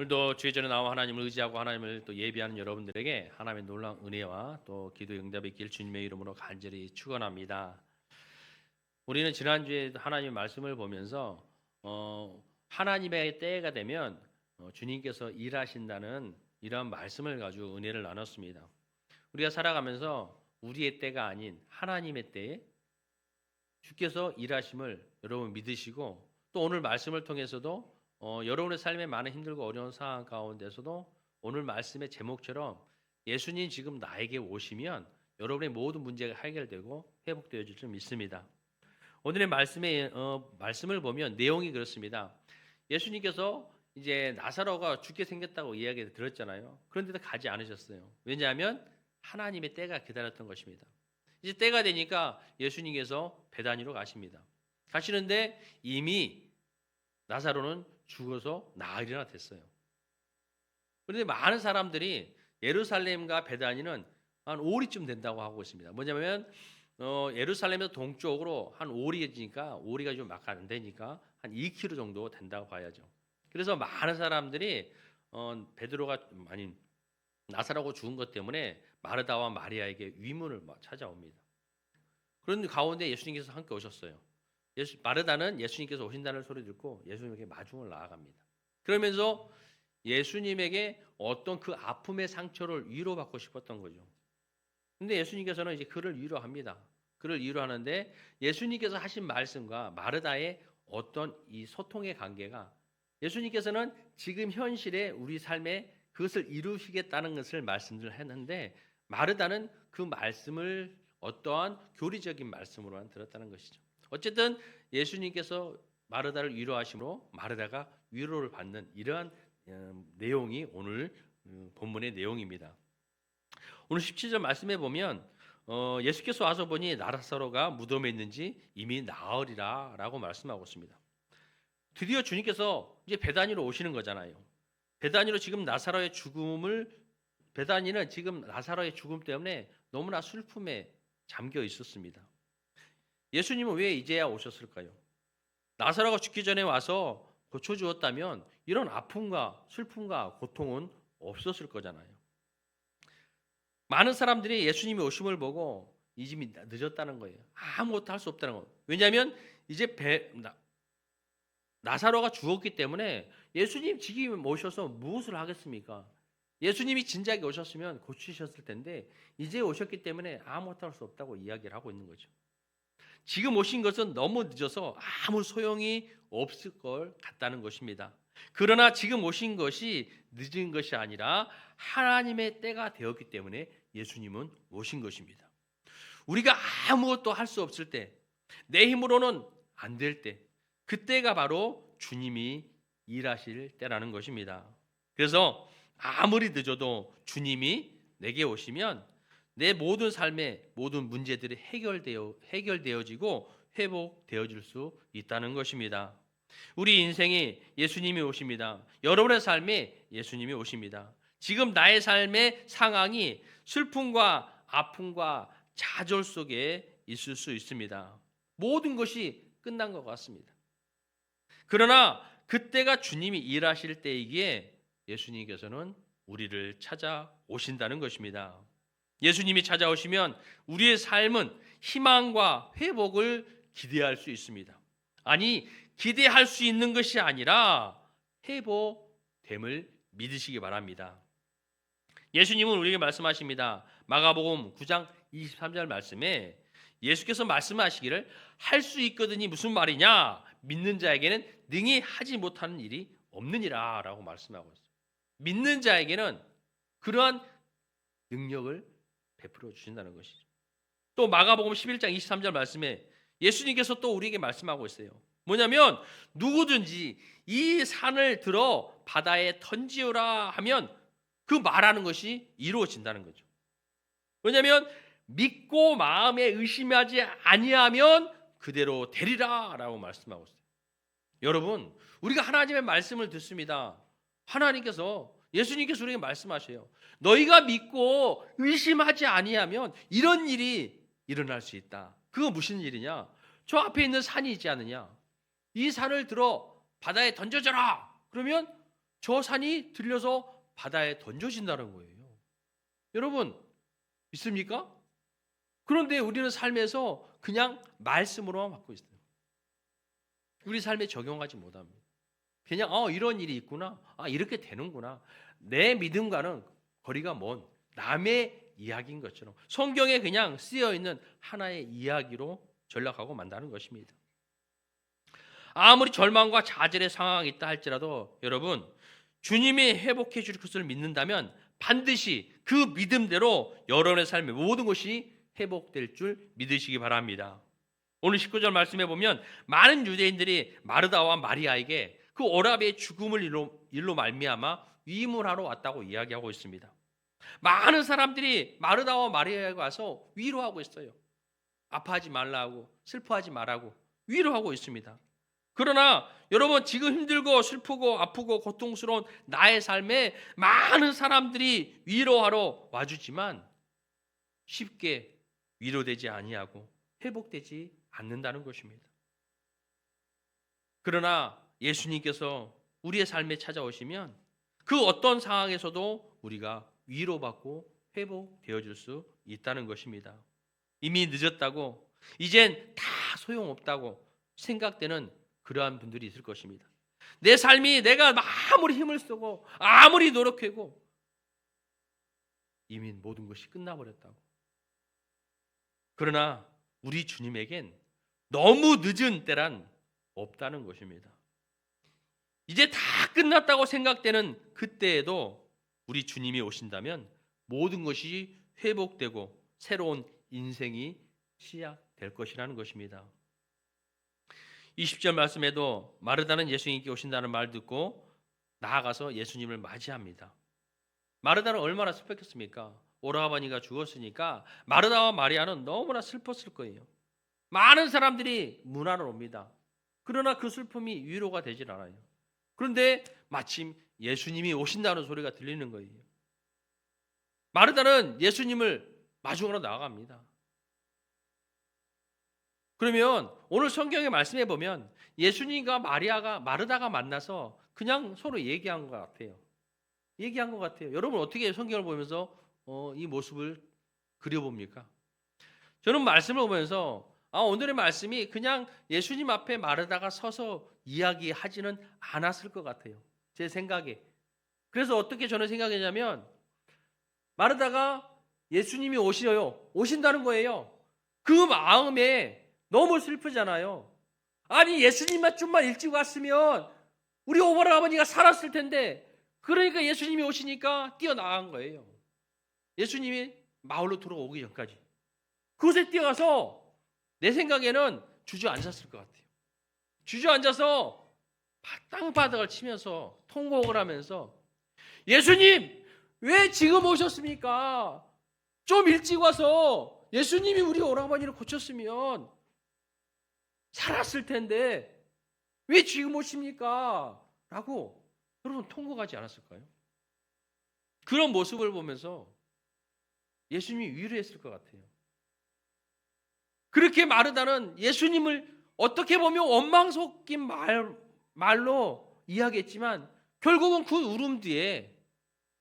오늘도 주의 전에 나와 하나님을 의지하고 하나님을 또 예비하는 여러분들에게 하나님의 놀라운 은혜와 또 기도 응답이 있길 주님의 이름으로 간절히 축원합니다. 우리는 지난주에 하나님의 말씀을 보면서 어, 하나님의 때가 되면 어, 주님께서 일하신다는 이러한 말씀을 가지고 은혜를 나눴습니다. 우리가 살아가면서 우리의 때가 아닌 하나님의 때에 주께서 일하심을 여러분 믿으시고 또 오늘 말씀을 통해서도 어, 여러분의 삶에 많은 힘들고 어려운 상황 가운데서도 오늘 말씀의 제목처럼 예수님 지금 나에게 오시면 여러분의 모든 문제가 해결되고 회복되어질 줄 믿습니다. 오늘의 말씀의 어, 말씀을 보면 내용이 그렇습니다. 예수님께서 이제 나사로가 죽게 생겼다고 이야기 들었잖아요. 그런데도 가지 않으셨어요. 왜냐하면 하나님의 때가 기다렸던 것입니다. 이제 때가 되니까 예수님께서 배단위로 가십니다. 가시는데 이미 나사로는 죽어서 나흘이나 됐어요. 그런데 많은 사람들이 예루살렘과 베다니는 한 5리쯤 된다고 하고 있습니다. 뭐냐면 어, 예루살렘에서 동쪽으로 한 5리니까 5리가 좀 막 안 되니까 한 2km 정도 된다고 봐야죠. 그래서 많은 사람들이 어, 베드로가 아니 나사로가 죽은 것 때문에 마르다와 마리아에게 위문을 막 찾아옵니다. 그런 가운데 예수님께서 함께 오셨어요. 예수, 마르다는 예수님께서 오신다는 소리 듣고 예수님에게 마중을 나아갑니다. 그러면서 예수님에게 어떤 그 아픔의 상처를 위로받고 싶었던 거죠. 근데 예수님께서는 이제 그를 위로합니다. 그를 위로하는데 예수님께서 하신 말씀과 마르다의 어떤 이 소통의 관계가 예수님께서는 지금 현실의 우리 삶에 그것을 이루시겠다는 것을 말씀을 했는데 마르다는 그 말씀을 어떠한 교리적인 말씀으로만 들었다는 것이죠. 어쨌든 예수님께서 마르다를 위로하심으로 마르다가 위로를 받는 이러한 어, 내용이 오늘 음, 본문의 내용입니다. 오늘 17절 말씀해 보면 어, 예수께서 와서 보니 나사로가 무덤에 있는지 이미 나으리라라고 말씀하고 있습니다. 드디어 주님께서 이제 베다니로 오시는 거잖아요. 베다니로 지금 나사로의 죽음을 베다니는 지금 나사로의 죽음 때문에 너무나 슬픔에 잠겨 있었습니다. 예수님은 왜 이제야 오셨을까요? 나사로가 죽기 전에 와서 고쳐 주었다면 이런 아픔과 슬픔과 고통은 없었을 거잖아요. 많은 사람들이 예수님이 오심을 보고 이집이 늦었다는 거예요. 아무것도 할 수 없다는 거예요. 왜냐하면 이제 배, 나, 나사로가 죽었기 때문에 예수님 지금 오셔서 무엇을 하겠습니까? 예수님이 진작에 오셨으면 고치셨을 텐데 이제 오셨기 때문에 아무것도 할 수 없다고 이야기를 하고 있는 거죠. 지금 오신 것은 너무 늦어서 아무 소용이 없을 것 같다는 것입니다. 그러나 지금 오신 것이 늦은 것이 아니라 하나님의 때가 되었기 때문에 예수님은 오신 것입니다. 우리가 아무것도 할 수 없을 때, 내 힘으로는 안 될 때, 그때가 바로 주님이 일하실 때라는 것입니다. 그래서 아무리 늦어도 주님이 내게 오시면 내 모든 삶의 모든 문제들이 해결되어 해결되어지고 회복되어질 수 있다는 것입니다. 우리 인생이 예수님이 오십니다. 여러분의 삶에 예수님이 오십니다. 지금 나의 삶의 상황이 슬픔과 아픔과 좌절 속에 있을 수 있습니다. 모든 것이 끝난 것 같습니다. 그러나 그때가 주님이 일하실 때이기에 예수님께서는 우리를 찾아오신다는 것입니다. 예수님이 찾아오시면 우리의 삶은 희망과 회복을 기대할 수 있습니다. 아니, 기대할 수 있는 것이 아니라 회복됨을 믿으시기 바랍니다. 예수님은 우리에게 말씀하십니다. 마가복음 9장 23절 말씀에 예수께서 말씀하시기를 할 수 있거든이 무슨 말이냐? 믿는 자에게는 능히 하지 못하는 일이 없느니라라고 말씀하고 있어요. 믿는 자에게는 그러한 능력을 베풀어 주신다는 것이죠. 또 마가복음 11장 23절 말씀에 예수님께서 또 우리에게 말씀하고 있어요. 뭐냐면 누구든지 이 산을 들어 바다에 던지오라 하면 그 말하는 것이 이루어진다는 거죠. 왜냐하면 믿고 마음에 의심하지 아니하면 그대로 되리라라고 말씀하고 있어요. 여러분, 우리가 하나님의 말씀을 듣습니다. 하나님께서 예수님께서 우리에게 말씀하셔요. 너희가 믿고 의심하지 아니하면 이런 일이 일어날 수 있다. 그거 무슨 일이냐? 저 앞에 있는 산이 있지 않느냐? 이 산을 들어 바다에 던져져라. 그러면 저 산이 들려서 바다에 던져진다는 거예요. 여러분 믿습니까? 그런데 우리는 삶에서 그냥 말씀으로만 받고 있어요. 우리 삶에 적용하지 못합니다. 그냥 어 이런 일이 있구나. 아 이렇게 되는구나. 내 믿음과는 거리가 먼 남의 이야기인 것처럼 성경에 그냥 쓰여 있는 하나의 이야기로 전락하고 만다는 것입니다. 아무리 절망과 좌절의 상황이 있다 할지라도 여러분 주님이 회복해 줄 것을 믿는다면 반드시 그 믿음대로 여러분의 삶의 모든 것이 회복될 줄 믿으시기 바랍니다. 오늘 19절 말씀해 보면 많은 유대인들이 마르다와 마리아에게 그 오라비의 죽음을 일로, 일로 말미암아 위문하러 왔다고 이야기하고 있습니다. 많은 사람들이 마르다와 마리아에 와서 위로하고 있어요. 아파하지 말라고 슬퍼하지 말라고 위로하고 있습니다. 그러나 여러분 지금 힘들고 슬프고 아프고 고통스러운 나의 삶에 많은 사람들이 위로하러 와주지만 쉽게 위로되지 아니하고 회복되지 않는다는 것입니다. 그러나 예수님께서 우리의 삶에 찾아오시면 그 어떤 상황에서도 우리가 위로받고 회복되어질 수 있다는 것입니다. 이미 늦었다고 이젠 다 소용없다고 생각되는 그러한 분들이 있을 것입니다. 내 삶이 내가 아무리 힘을 쓰고 아무리 노력하고 이미 모든 것이 끝나버렸다고. 그러나 우리 주님에겐 너무 늦은 때란 없다는 것입니다. 이제 다 끝났다고 생각되는 그때에도 우리 주님이 오신다면 모든 것이 회복되고 새로운 인생이 시작될 것이라는 것입니다. 20절 말씀에도 마르다는 예수님께 오신다는 말 듣고 나아가서 예수님을 맞이합니다. 마르다는 얼마나 슬펐겠습니까? 오라버니가 죽었으니까 마르다와 마리아는 너무나 슬펐을 거예요. 많은 사람들이 문 안으로 옵니다. 그러나 그 슬픔이 위로가 되질 않아요. 그런데 마침 예수님이 오신다는 소리가 들리는 거예요. 마르다는 예수님을 마중으로 나아갑니다. 그러면 오늘 성경의 말씀에 보면 예수님과 마리아가 마르다가 만나서 그냥 서로 얘기한 것 같아요. 얘기한 것 같아요. 여러분 어떻게 성경을 보면서 어, 이 모습을 그려봅니까? 저는 말씀을 보면서 아, 오늘의 말씀이 그냥 예수님 앞에 마르다가 서서 이야기하지는 않았을 것 같아요. 제 생각에. 그래서 어떻게 저는 생각했냐면 마르다가 예수님이 오시어요. 오신다는 거예요. 그 마음에 너무 슬프잖아요. 아니 예수님만 좀만 일찍 왔으면 우리 오버라 아버지가 살았을 텐데 그러니까 예수님이 오시니까 뛰어나간 거예요. 예수님이 마을로 들어오기 전까지 그곳에 뛰어가서 내 생각에는 주저앉았을 것 같아요. 주저앉아서 땅바닥을 치면서 통곡을 하면서 예수님 왜 지금 오셨습니까? 좀 일찍 와서 예수님이 우리 오라버니를 고쳤으면 살았을 텐데 왜 지금 오십니까? 라고 여러분 통곡하지 않았을까요? 그런 모습을 보면서 예수님이 위로했을 것 같아요. 그렇게 마르다는 예수님을 어떻게 보면 원망 섞인 말, 말로 이야기했지만 결국은 그 울음 뒤에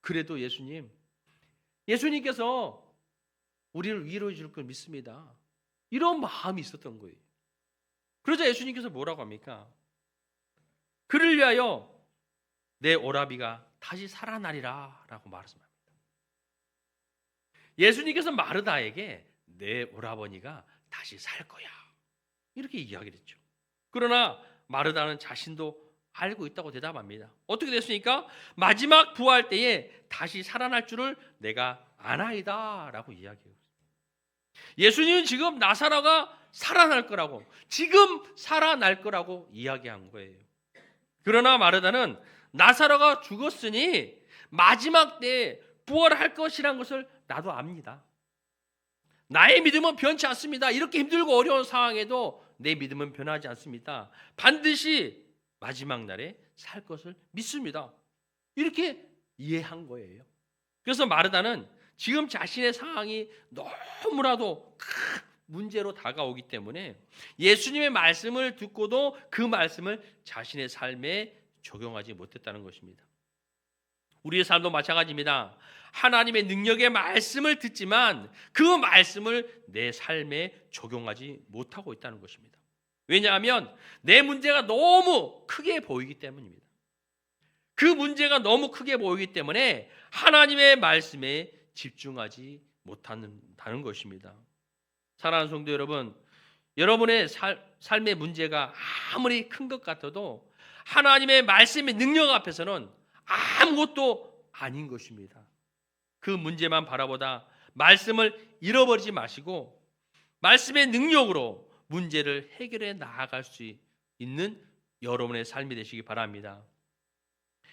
그래도 예수님, 예수님께서 우리를 위로해 줄 걸 믿습니다. 이런 마음이 있었던 거예요. 그러자 예수님께서 뭐라고 합니까? 그를 위하여 내 오라비가 다시 살아나리라 라고 말씀합니다. 예수님께서 마르다에게 내 오라버니가 다시 살 거야. 이렇게 이야기를 했죠. 그러나 마르다는 자신도 알고 있다고 대답합니다. 어떻게 됐습니까? 마지막 부활 때에 다시 살아날 줄을 내가 아나이다라고 이야기해요. 예수님은 지금 나사로가 살아날 거라고 지금 살아날 거라고 이야기한 거예요. 그러나 마르다는 나사로가 죽었으니 마지막 때에 부활할 것이란 것을 나도 압니다. 나의 믿음은 변치 않습니다. 이렇게 힘들고 어려운 상황에도 내 믿음은 변하지 않습니다. 반드시 마지막 날에 살 것을 믿습니다. 이렇게 이해한 거예요. 그래서 마르다는 지금 자신의 상황이 너무나도 큰 문제로 다가오기 때문에 예수님의 말씀을 듣고도 그 말씀을 자신의 삶에 적용하지 못했다는 것입니다. 우리의 삶도 마찬가지입니다. 하나님의 능력의 말씀을 듣지만 그 말씀을 내 삶에 적용하지 못하고 있다는 것입니다. 왜냐하면 내 문제가 너무 크게 보이기 때문입니다. 그 문제가 너무 크게 보이기 때문에 하나님의 말씀에 집중하지 못한다는 것입니다. 사랑하는 성도 여러분, 여러분의 살, 삶의 문제가 아무리 큰 것 같아도 하나님의 말씀의 능력 앞에서는 아무것도 아닌 것입니다. 그 문제만 바라보다 말씀을 잃어버리지 마시고 말씀의 능력으로 문제를 해결해 나아갈 수 있는 여러분의 삶이 되시기 바랍니다.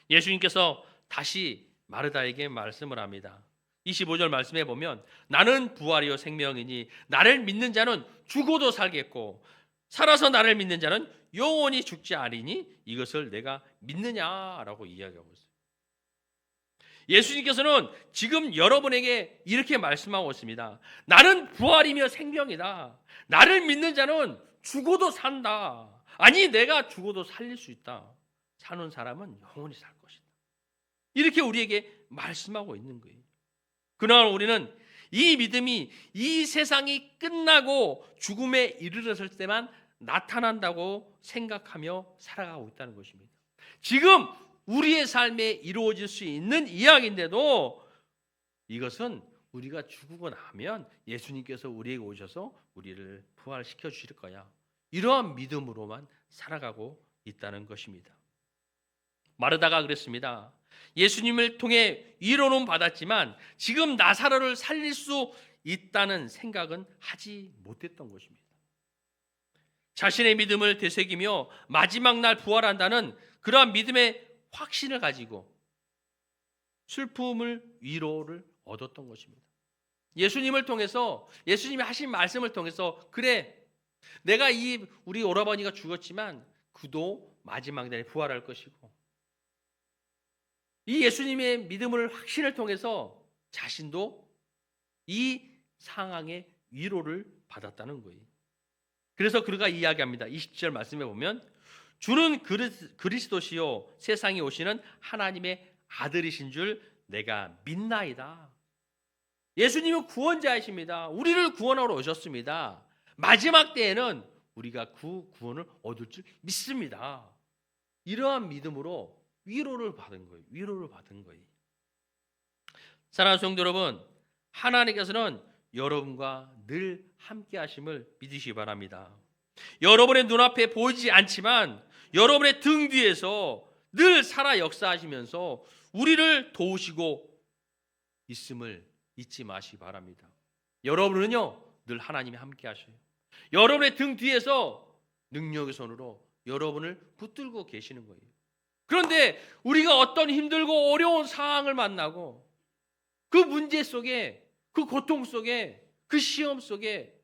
예수님께서 다시 마르다에게 말씀을 합니다. 25절 말씀해 보면 나는 부활이요 생명이니 나를 믿는 자는 죽어도 살겠고 살아서 나를 믿는 자는 영원히 죽지 아니니 이것을 내가 믿느냐라고 이야기하고 있어요. 예수님께서는 지금 여러분에게 이렇게 말씀하고 있습니다. 나는 부활이며 생명이다. 나를 믿는 자는 죽어도 산다. 아니 내가 죽어도 살릴 수 있다. 사는 사람은 영원히 살 것이다. 이렇게 우리에게 말씀하고 있는 거예요. 그러나 우리는 이 믿음이 이 세상이 끝나고 죽음에 이르렀을 때만 나타난다고 생각하며 살아가고 있다는 것입니다. 지금 우리의 삶에 이루어질 수 있는 이야기인데도 이것은 우리가 죽고 나면 예수님께서 우리에게 오셔서 우리를 부활시켜 주실 거야. 이러한 믿음으로만 살아가고 있다는 것입니다. 마르다가 그랬습니다. 예수님을 통해 위로는 받았지만 지금 나사로를 살릴 수 있다는 생각은 하지 못했던 것입니다. 자신의 믿음을 되새기며 마지막 날 부활한다는 그러한 믿음의 확신을 가지고 슬픔을 위로를 얻었던 것입니다. 예수님을 통해서 예수님이 하신 말씀을 통해서 그래 내가 이 우리 오라버니가 죽었지만 그도 마지막 날에 부활할 것이고 이 예수님의 믿음을 확신을 통해서 자신도 이 상황의 위로를 받았다는 거예요. 그래서 그가 이야기합니다. 20절 말씀해 보면 주는 그리스도시요 세상에 오시는 하나님의 아들이신 줄 내가 믿나이다. 예수님은 구원자이십니다. 우리를 구원하러 오셨습니다. 마지막 때에는 우리가 그 구원을 얻을 줄 믿습니다. 이러한 믿음으로 위로를 받은 거예요. 위로를 받은 거예요. 사랑하는 성도 여러분, 하나님께서는 여러분과 늘 함께 하심을 믿으시기 바랍니다. 여러분의 눈앞에 보이지 않지만 여러분의 등 뒤에서 늘 살아 역사하시면서 우리를 도우시고 있음을 잊지 마시기 바랍니다. 여러분은요, 늘 하나님이 함께 하셔요. 여러분의 등 뒤에서 능력의 손으로 여러분을 붙들고 계시는 거예요. 그런데 우리가 어떤 힘들고 어려운 상황을 만나고 그 문제 속에 그 고통 속에 그 시험 속에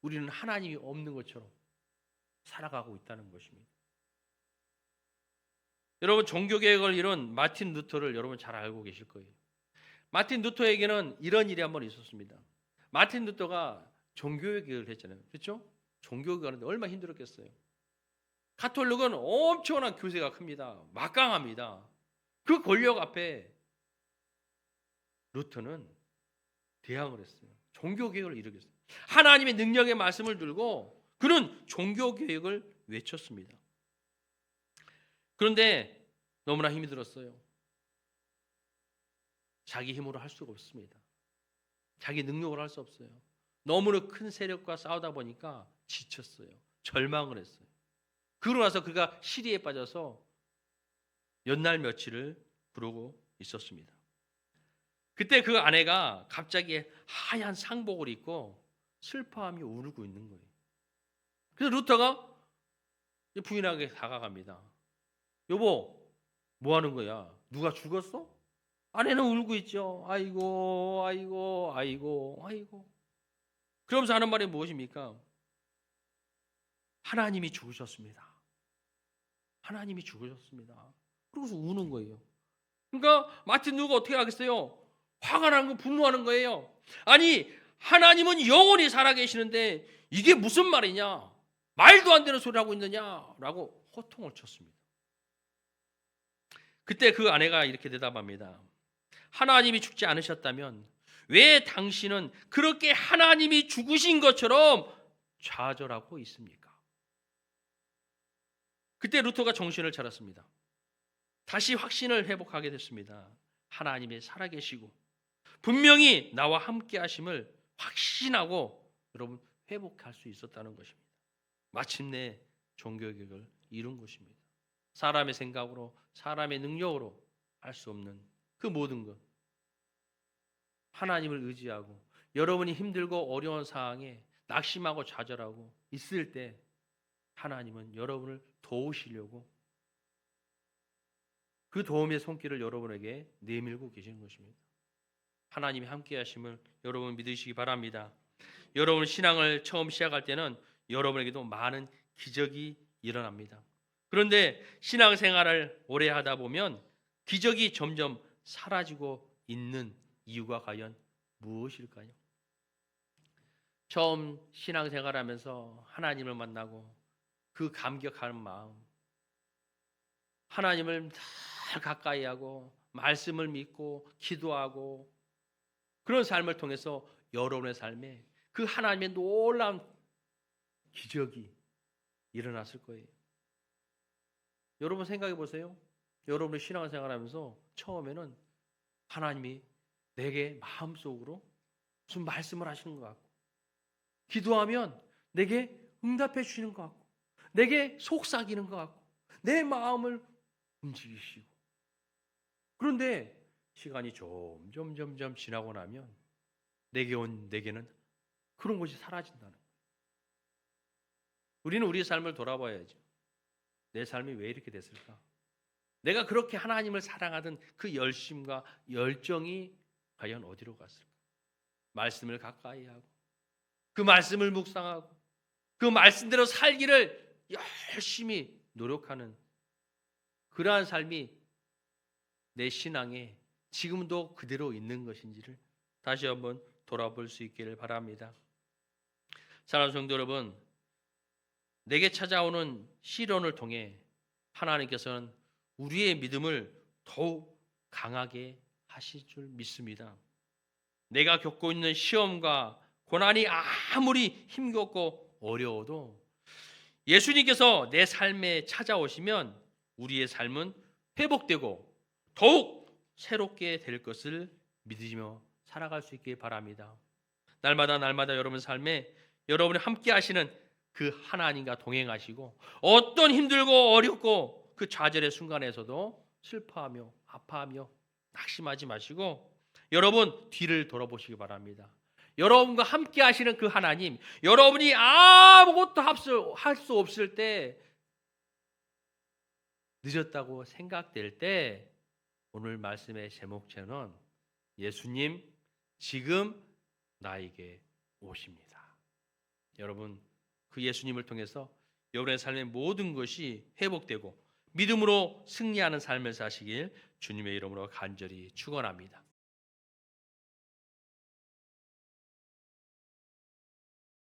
우리는 하나님이 없는 것처럼 살아가고 있다는 것입니다. 여러분 종교개혁을 이룬 마틴 루터를 여러분 잘 알고 계실 거예요. 마틴 루터에게는 이런 일이 한 번 있었습니다. 마틴 루터가 종교개혁을 했잖아요. 그렇죠? 종교개혁 하는데 얼마나 힘들었겠어요. 가톨릭은 엄청난 교세가 큽니다. 막강합니다. 그 권력 앞에 루터는 대항을 했어요. 종교개혁을 이루겠어요. 하나님의 능력의 말씀을 들고 그는 종교개혁을 외쳤습니다. 그런데 너무나 힘이 들었어요. 자기 힘으로 할 수가 없습니다. 자기 능력으로 할 수 없어요. 너무나 큰 세력과 싸우다 보니까 지쳤어요. 절망을 했어요. 그러고 나서 그가 시리에 빠져서 연날 며칠을 부르고 있었습니다. 그때 그 아내가 갑자기 하얀 상복을 입고 슬퍼하며 울고 있는 거예요. 그래서 루터가 부인에게 다가갑니다. 여보, 뭐 하는 거야? 누가 죽었어? 아내는 울고 있죠. 아이고, 아이고, 아이고, 아이고. 그러면서 하는 말이 무엇입니까? 하나님이 죽으셨습니다. 하나님이 죽으셨습니다. 그러고서 우는 거예요. 그러니까 마틴 누가 어떻게 하겠어요? 화가 나는 거 분노하는 거예요. 아니 하나님은 영원히 살아계시는데 이게 무슨 말이냐? 말도 안 되는 소리 하고 있느냐라고 호통을 쳤습니다. 그때 그 아내가 이렇게 대답합니다. 하나님이 죽지 않으셨다면 왜 당신은 그렇게 하나님이 죽으신 것처럼 좌절하고 있습니까? 그때 루터가 정신을 차렸습니다. 다시 확신을 회복하게 됐습니다. 하나님이 살아계시고 분명히 나와 함께 하심을 확신하고 여러분 회복할 수 있었다는 것입니다. 마침내 종교개혁을 이룬 것입니다. 사람의 생각으로 사람의 능력으로 할 수 없는 그 모든 것 하나님을 의지하고 여러분이 힘들고 어려운 상황에 낙심하고 좌절하고 있을 때 하나님은 여러분을 도우시려고 그 도움의 손길을 여러분에게 내밀고 계시는 것입니다. 하나님이 함께 하심을 여러분 믿으시기 바랍니다. 여러분 신앙을 처음 시작할 때는 여러분에게도 많은 기적이 일어납니다. 그런데 신앙 생활을 오래 하다 보면 기적이 점점 사라지고 있는 이유가 과연 무엇일까요? 처음 신앙 생활하면서 하나님을 만나고 그 감격하는 마음, 하나님을 잘 가까이 하고 말씀을 믿고 기도하고 그런 삶을 통해서 여러분의 삶에 그 하나님의 놀라운 기적이 일어났을 거예요. 여러분 생각해 보세요. 여러분의 신앙생활 하면서 처음에는 하나님이 내게 마음속으로 무슨 말씀을 하시는 것 같고 기도하면 내게 응답해 주시는 것 같고 내게 속삭이는 것 같고 내 마음을 움직이시고 그런데 시간이 점점 점점 지나고 나면 내게 온 내게는 그런 것이 사라진다는 거예요. 우리는 우리의 삶을 돌아봐야죠. 내 삶이 왜 이렇게 됐을까? 내가 그렇게 하나님을 사랑하던 그 열심과 열정이 과연 어디로 갔을까? 말씀을 가까이 하고 그 말씀을 묵상하고 그 말씀대로 살기를 열심히 노력하는 그러한 삶이 내 신앙에 지금도 그대로 있는 것인지를 다시 한번 돌아볼 수 있기를 바랍니다. 사랑하는 성도 여러분, 내게 찾아오는 시련을 통해 하나님께서는 우리의 믿음을 더욱 강하게 하실 줄 믿습니다. 내가 겪고 있는 시험과 고난이 아무리 힘겹고 어려워도 예수님께서 내 삶에 찾아오시면 우리의 삶은 회복되고 더욱 새롭게 될 것을 믿으며 살아갈 수 있길 바랍니다. 날마다 날마다 여러분 삶에 여러분이 함께 하시는 그 하나님과 동행하시고 어떤 힘들고 어렵고 그 좌절의 순간에서도 슬퍼하며 아파하며 낙심하지 마시고 여러분 뒤를 돌아보시기 바랍니다. 여러분과 함께 하시는 그 하나님, 여러분이 아무것도 할 수 없을 때 늦었다고 생각될 때 오늘 말씀의 제목처럼 예수님 지금 나에게 오십니다. 여러분 그 예수님을 통해서 여러분의 삶의 모든 것이 회복되고 믿음으로 승리하는 삶을 사시길 주님의 이름으로 간절히 축원합니다.